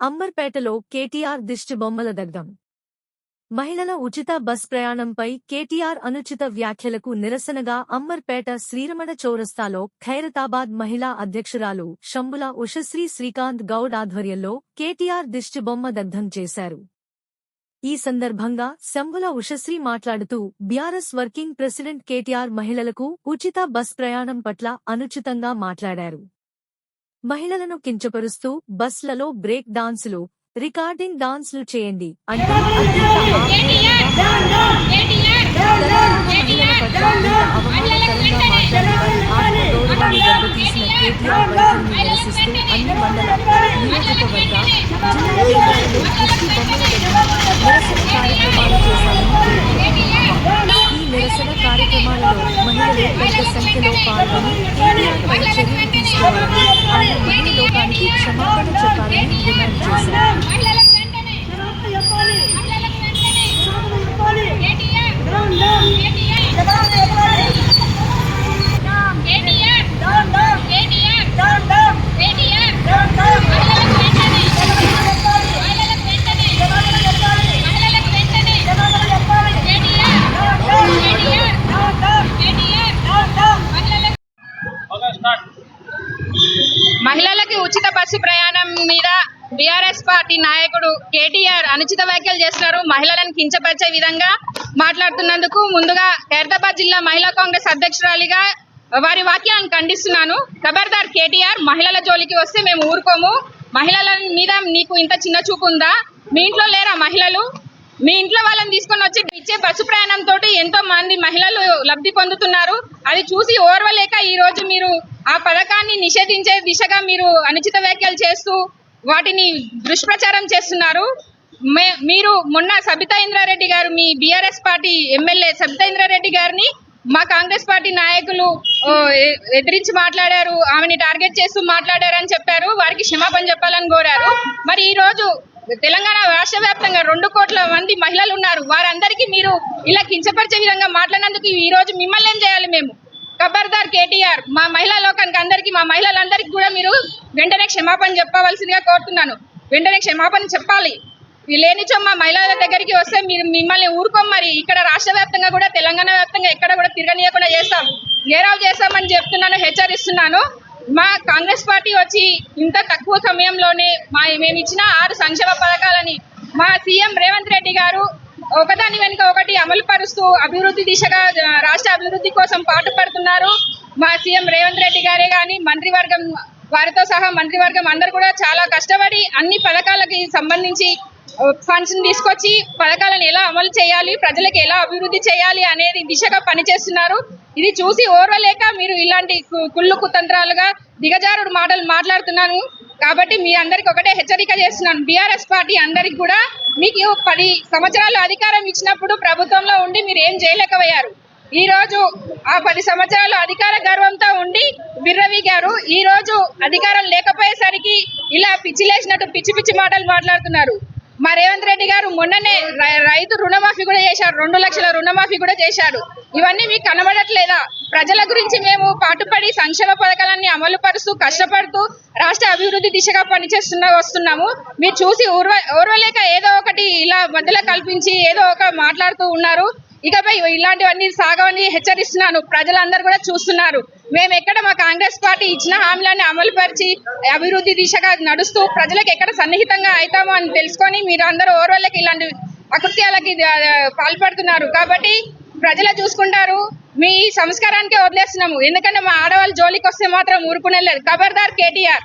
అంబర్పేటలో కేటీఆర్ దిష్టి బొమ్మల దగ్ధం. మహిళల ఉచిత బస్ ప్రయాణంపై కేటీఆర్ అనుచిత వ్యాఖ్యలకు నిరసనగా అంబర్పేట శ్రీరమణ చౌరస్తాలో ఖైరతాబాద్ మహిళా అధ్యక్షురాలు శంబుల ఉషశ్రీ శ్రీకాంత్ గౌడ్ ఆధ్వర్యంలో కేటీఆర్ దిష్టి బొమ్మ దగ్ధం చేశారు. ఈ సందర్భంగా శంబుల ఉషశ్రీ మాట్లాడుతూ బీఆర్ఎస్ వర్కింగ్ ప్రెసిడెంట్ కేటీఆర్ మహిళలకు ఉచిత బస్ ప్రయాణం పట్ల అనుచితంగా మాట్లాడారు. మహిళలను కించపరుస్తూ బస్లలో బ్రేక్ డాన్సులు రికార్డింగ్ డాన్సులు చేయండి అంటూ ఈ నిరసన కార్యక్రమాలలో మహిళలు పెద్ద సంఖ్యలో పాల్గొని కేటీఆర్ పై చర్యలు తీసుకోవాలని క్షమాపణ చెప్పాలని డిమాండ్ చేశారు మహిళలకు వెంటనే మహిళలకు వెంటనే కేటీఆర్ కేటీఆర్ కేటీఆర్ కేటీఆర్ కేటీఆర్ మహిళలకు వెంటనే మహిళలకు వెంటనే మహిళలకు వెంటనే కేటీఆర్ కేటీఆర్ కేటీఆర్ మహిళలకు మహిళలకి ఉచిత బస్సు ప్రయాణం మీద బీఆర్ఎస్ పార్టీ నాయకుడు కేటీఆర్ అనుచిత వ్యాఖ్యలు చేస్తున్నారు. మహిళలను కించపరిచే విధంగా మాట్లాడుతున్నందుకు ముందుగా ఖైరతాబాద్ జిల్లా మహిళా కాంగ్రెస్ అధ్యక్షురాలిగా వారి వాక్యాలను ఖండిస్తున్నాను. ఖబర్దార్ కేటీఆర్ మహిళల జోలికి వస్తే మేము ఊరుకోము. మహిళల మీద నీకు ఇంత చిన్న చూపు ఉందా? మీ ఇంట్లో లేరా మహిళలు? మీ ఇంట్లో వాళ్ళని తీసుకొని వచ్చి ఇచ్చే బస్సు ప్రయాణంతో ఎంతో మంది మహిళలు లబ్ధి పొందుతున్నారు. అది చూసి ఓర్వలేక ఈ రోజు మీరు ఆ పథకాన్ని నిషేధించే దిశగా మీరు అనుచిత వ్యాఖ్యలు చేస్తూ వాటిని దుష్ప్రచారం చేస్తున్నారు. మే- మీరు మొన్న సబితా ఇంద్రారెడ్డి గారు మీ BRS party MLA Sabitha Indra Reddy గారిని మా కాంగ్రెస్ పార్టీ నాయకులు ఎదిరించి మాట్లాడారు. ఆమెని టార్గెట్ చేస్తూ మాట్లాడారు అని చెప్పారు. వారికి క్షమాపణ చెప్పాలని కోరారు. మరి ఈ రోజు తెలంగాణ రాష్ట్ర వ్యాప్తంగా రెండు కోట్ల మంది మహిళలు ఉన్నారు. వారందరికీ మీరు ఇలా కించపరిచే విధంగా మాట్లాడినందుకు ఈ రోజు మిమ్మల్ని ఏం చేయాలి మేము? ఖబర్దార్ కేటీఆర్ మా మహిళా లోకానికి అందరికీ మా మహిళలందరికీ కూడా మీరు వెంటనే క్షమాపణ చెప్పవలసిందిగా కోరుతున్నాను. వెంటనే క్షమాపణ చెప్పాలి. లేనిచో మా మహిళల దగ్గరికి వస్తే మీరు మిమ్మల్ని ఊరుకోం మరి. ఇక్కడ రాష్ట్ర వ్యాప్తంగా కూడా తెలంగాణ వ్యాప్తంగా ఎక్కడ కూడా తిరగనీయకుండా చేస్తాం. గేరావ్ చేస్తామని చెప్తున్నాను హెచ్చరిస్తున్నాను. మా కాంగ్రెస్ పార్టీ వచ్చి ఇంత తక్కువ సమయంలోనే మా మేము ఇచ్చిన ఆరు సంక్షేమ పథకాలని మా సీఎం రేవంత్ రెడ్డి గారు ఒకదాని వెనుక ఒకటి అమలు పరుస్తూ అభివృద్ధి దిశగా రాష్ట్ర అభివృద్ధి కోసం పాటుపడుతున్నారు మా సీఎం రేవంత్ రెడ్డి గారే కానీ మంత్రివర్గం వారితో సహా మంత్రివర్గం అందరు కూడా చాలా కష్టపడి అన్ని పథకాలకి సంబంధించి ఫండ్స్ తీసుకొచ్చి పథకాలను ఎలా అమలు చేయాలి ప్రజలకు ఎలా అభివృద్ధి చేయాలి అనేది దిశగా పనిచేస్తున్నారు. ఇది చూసి ఓర్వలేక మీరు ఇలాంటి కు- కుళ్ళు కుతంత్రాలుగా దిగజారుడు మాటలు మాట్లాడుతున్నాను. కాబట్టి మీ అందరికి ఒకటే హెచ్చరిక చేస్తున్నాను. బీఆర్ఎస్ పార్టీ అందరికి కూడా మీకు పది సంవత్సరాలు అధికారం ఇచ్చినప్పుడు ప్రభుత్వంలో ఉండి మీరు ఏం చేయలేకపోయారు. ఈ రోజు ఆ పది సంవత్సరాలు అధికార గర్వంతో ఉండి బిర్రవీగారు. ఈ రోజు అధికారం లేకపోయేసరికి ఇలా పిచ్చిలేసినట్టు పిచ్చి పిచ్చి మాటలు మాట్లాడుతున్నారు. మా రేవంత్ రెడ్డి గారు మొన్ననే రైతు రుణమాఫీ కూడా చేశారు. రెండు లక్షల రుణమాఫీ కూడా చేశాడు. ఇవన్నీ మీకు కనబడట్లేదా? ప్రజల గురించి మేము పాటుపడి సంక్షేమ పథకాలన్నీ అమలు పరుస్తూ కష్టపడుతూ రాష్ట్ర అభివృద్ధి దిశగా పనిచేస్తున్న వస్తున్నాము. మీరు చూసి ఓర్వ ఓర్వలేక ఏదో ఒకటి ఇలా మధ్యలో కల్పించి ఏదో ఒక మాట్లాడుతూ ఉన్నారు. ఇకపై ఇలాంటివన్నీ సాగవని హెచ్చరిస్తున్నాను. ప్రజలందరూ కూడా చూస్తున్నారు. మేము ఎక్కడ మా కాంగ్రెస్ పార్టీ ఇచ్చిన హామీలన్నీ అమలుపరిచి అభివృద్ధి దిశగా నడుస్తూ ప్రజలకు ఎక్కడ సన్నిహితంగా అవుతామో అని తెలుసుకొని మీరు అందరూ ఓర్వలకి ఇలాంటి అకృత్యాలకి పాల్పడుతున్నారు. కాబట్టి ప్రజలు చూసుకుంటారు. మీ సంస్కారానికే వదిలేస్తున్నాము. ఎందుకంటే మా ఆడవాళ్ళు జోలికి వస్తే మాత్రం ఊరుకునే లేదు. ఖబర్దార్ కేటీఆర్.